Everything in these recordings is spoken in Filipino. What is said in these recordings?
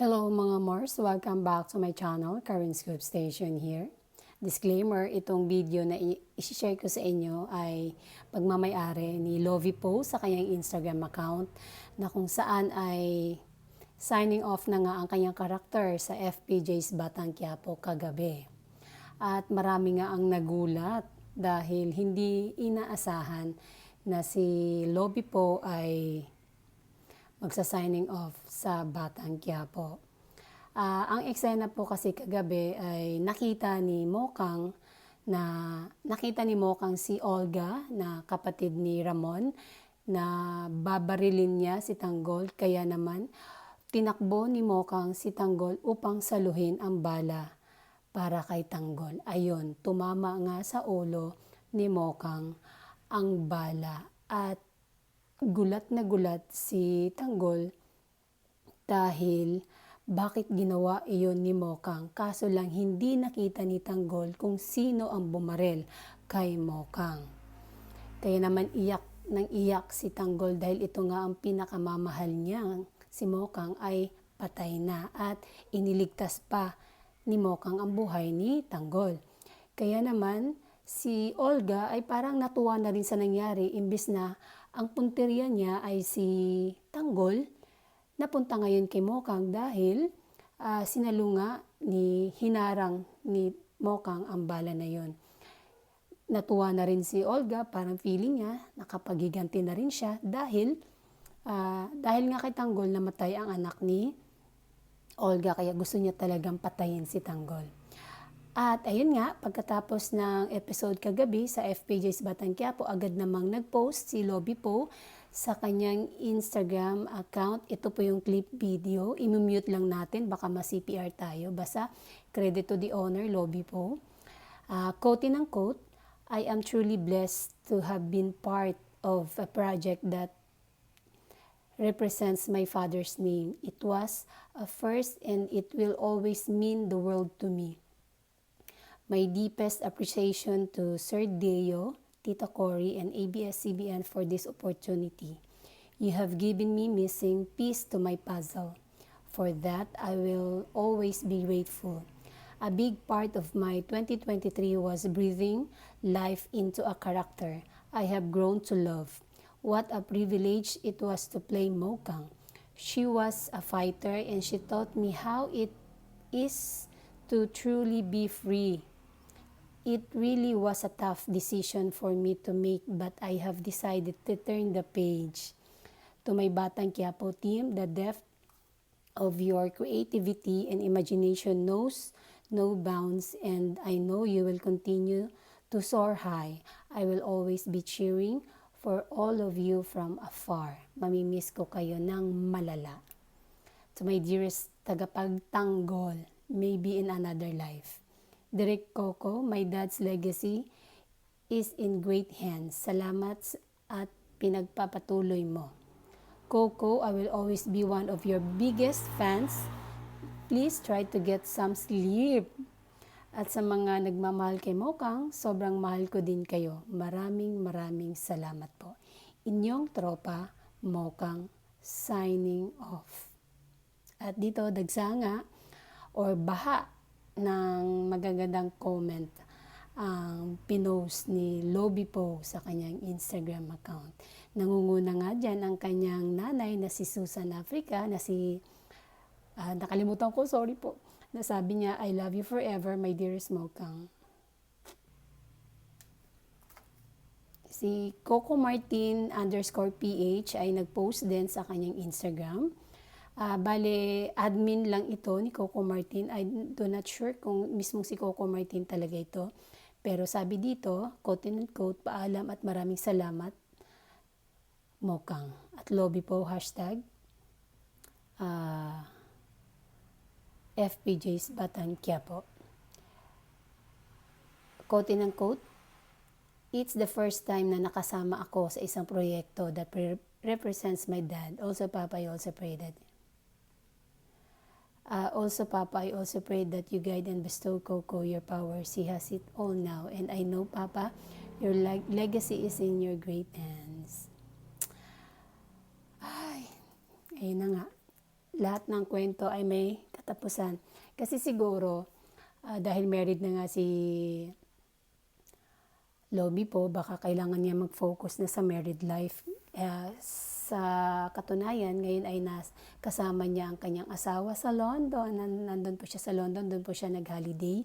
Hello mga Mars, welcome back to my channel, Karen Scoop Station here. Disclaimer, itong video na i- isi-share ko sa inyo ay pagmamayari ni Lovie Po sa kanyang Instagram account na kung saan ay signing off na nga ang kanyang karakter sa FPJ's Batang Quiapo kagabi. At marami nga ang nagulat dahil hindi inaasahan na si Lovie Po ay magsa-signing off sa Batang Quiapo. Ah, ang eksena po kasi kagabi ay nakita ni Mokang na nakita ni Mokang si Olga na kapatid ni Ramon na babarilin niya si Tanggol kaya naman tinakbo ni Mokang si Tanggol upang saluhin ang bala para kay Tanggol. Ayon, tumama nga sa ulo ni Mokang ang bala at gulat na gulat si Tanggol dahil bakit ginawa iyon ni Mokang kaso lang hindi nakita ni Tanggol kung sino ang bumarel kay Mokang. Kaya naman iyak nang iyak si Tanggol dahil ito nga ang pinakamamahal niya. Si Mokang ay patay na at iniligtas pa ni Mokang ang buhay ni Tanggol. Kaya naman si Olga ay parang natuwa na rin sa nangyari imbis na ang punteriya niya ay si Tanggol napunta ngayon kay Mokang dahil ah, sinalunga ni hinarang ni Mokang ang bala na yon. Natuwa na rin si Olga, parang feeling niya nakapagiganti na rin siya dahil ah, dahil nga kay Tanggol namatay ang anak ni Olga kaya gusto niya talagang patayin si Tanggol. At ayun nga, pagkatapos ng episode kagabi sa FPJ's Batang Quiapo, agad namang nag-post si Lobby Po sa kanyang Instagram account. Ito po yung clip video. I-mute lang natin, baka ma-CPR tayo. Basta, credit to the owner, Lobby Po. Uh, quote ng quote, I am truly blessed to have been part of a project that represents my father's name. It was a first and it will always mean the world to me. My deepest appreciation to Sir Deo, Tita Cory, and ABS-CBN for this opportunity. You have given me missing piece to my puzzle. For that, I will always be grateful. A big part of my 2023 was breathing life into a character I have grown to love. What a privilege it was to play Mokang. She was a fighter and she taught me how it is to truly be free. It really was a tough decision for me to make but I have decided to turn the page. To my Batang Quiapo team, the depth of your creativity and imagination knows no bounds and I know you will continue to soar high. I will always be cheering for all of you from afar. Mamimiss ko kayo ng malala. To my dearest tagapagtanggol, maybe in another life. Direk Coco, my dad's legacy is in great hands. Salamat at pinagpapatuloy mo. Coco, I will always be one of your biggest fans. Please try to get some sleep. At sa mga nagmamahal kay Mokang, sobrang mahal ko din kayo. Maraming maraming salamat po. Inyong tropa, Mokang, signing off. At dito, dagsanga or baha ng magagandang comment ang pinost ni Lobby Po sa kanyang Instagram account. Nangunguna nga dyan ang kanyang nanay na si Susan Africa na si, ah, nakalimutan ko, sorry po, na sabi niya, I love you forever, my dearest Mokang. Si Coco Martin underscore PH ay nag-post din sa kanyang Instagram. Ah, bale, admin lang ito ni Coco Martin. I do not sure kung mismong si Coco Martin talaga ito. Pero sabi dito, quote and quote, paalam at maraming salamat, Mokang. At lobby po, hashtag, ah, FPJ's Batang Quiapo. Quote and quote, It's the first time na nakasama ako sa isang proyekto that pre- represents my dad. Also, Papa, I also pray that Uh, also, Papa, I also pray that you guide and bestow Coco your powers. He has it all now. And I know, Papa, your leg- legacy is in your great hands. Ay, ayun na nga. lahat ng kwento ay may katapusan. Kasi siguro, ah, dahil married na nga si Lobby po, baka kailangan niya mag-focus na sa married life. Eh, sa katunayan, ngayon ay nas, kasama niya ang kanyang asawa sa London. Nan, nandun po siya sa London, doon po siya nag-holiday.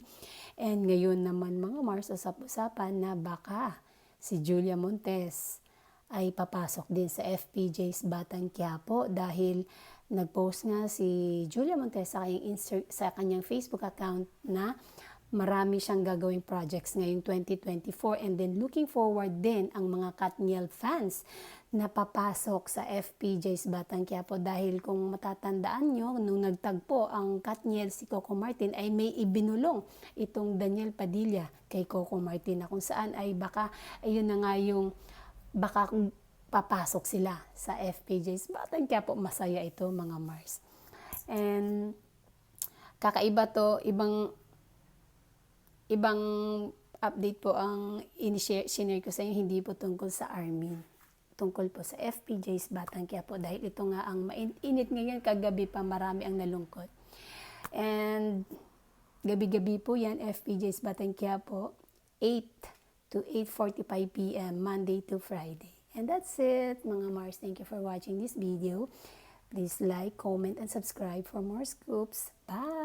And ngayon naman mga Mars, usap-usapan na baka si Julia Montes ay papasok din sa FPJ's Batang Quiapo dahil nag-post nga si Julia Montes sa kanyang, Insta- sa kanyang Facebook account na marami siyang gagawing projects ngayong 2024 and then looking forward din ang mga Katniel fans na papasok sa FPJ's Batang Quiapo. Dahil kung matatandaan nyo, nung nagtagpo ang Katniel si Coco Martin ay may ibinulong itong Daniel Padilla kay Coco Martin na kung saan ay baka ayun na nga yung baka papasok sila sa FPJ's Batang Quiapo. Masaya ito mga Mars. And kakaiba to ibang ibang update po ang sinare ko sa inyo, hindi po tungkol sa Armin. Tungkol po sa FPJ's Batang Quiapo dahil ito nga ang mainit ngayon, kagabi pa marami ang nalungkot. And gabi-gabi po yan, FPJ's Batang Quiapo, 8 to 8.45 p.m. Monday to Friday. And that's it, mga Mars. Thank you for watching this video. Please like, comment, and subscribe for more scoops. Bye!